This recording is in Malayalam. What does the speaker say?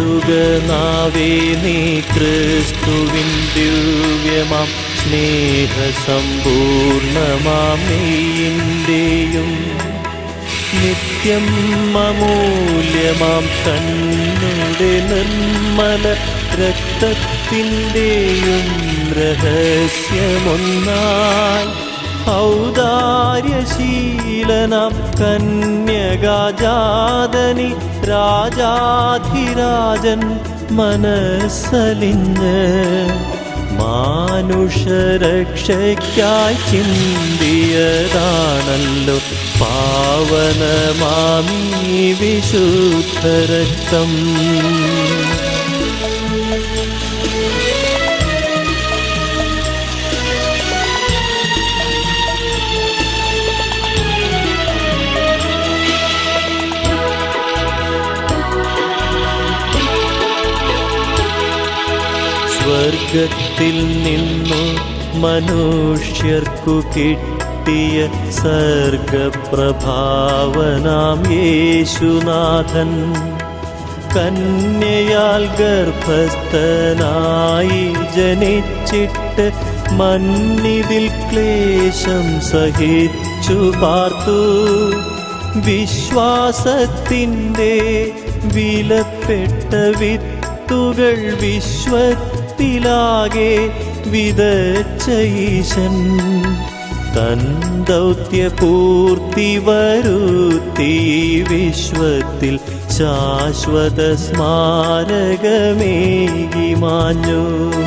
വാഴ്ത്തുകനാവേ നീ ക്രിസ്തുവിൻ ദിവ്യമാം. സ്നേഹസമ്പൂർണമാം നീന്റെയും നിത്യം അമൂല്യമാം തന്നെ നിർമ്മല രക്തത്തിന്റെയും രഹസ്യമൊന്നായി. ഔദാര്യശീലനാം കന്യകാജാതനി രാജാധിരാജൻ മനസ്സലിഞ്ഞ് മാനുഷരക്ഷയ്ക്കായി ചിന്തിയതാണല്ലോ പാവനമാമീ വിശുദ്ധരക്തം. സ്വർഗത്തിൽ നിന്നു മനുഷ്യർക്കു കിട്ടിയ സർഗപ്രഭാവനാം യേശുനാഥൻ. കന്യയാൽ ഗർഭസ്ഥനായി ജനിച്ചിട്ട് മണ്ണിതിൽ ക്ലേശം സഹിച്ചു പാർത്തു. വിശ്വാസത്തിന്റെ വിലപ്പെട്ട വിത്തുകൾ വിശ്വത്തിലാകെ വിതച്ച ഈശൻ. തൻ ദൗത്യപൂർത്തി വരുത്തി വിശ്വത്തിൽ ശാശ്വത സ്മാരകമേകി മാഞ്ഞു.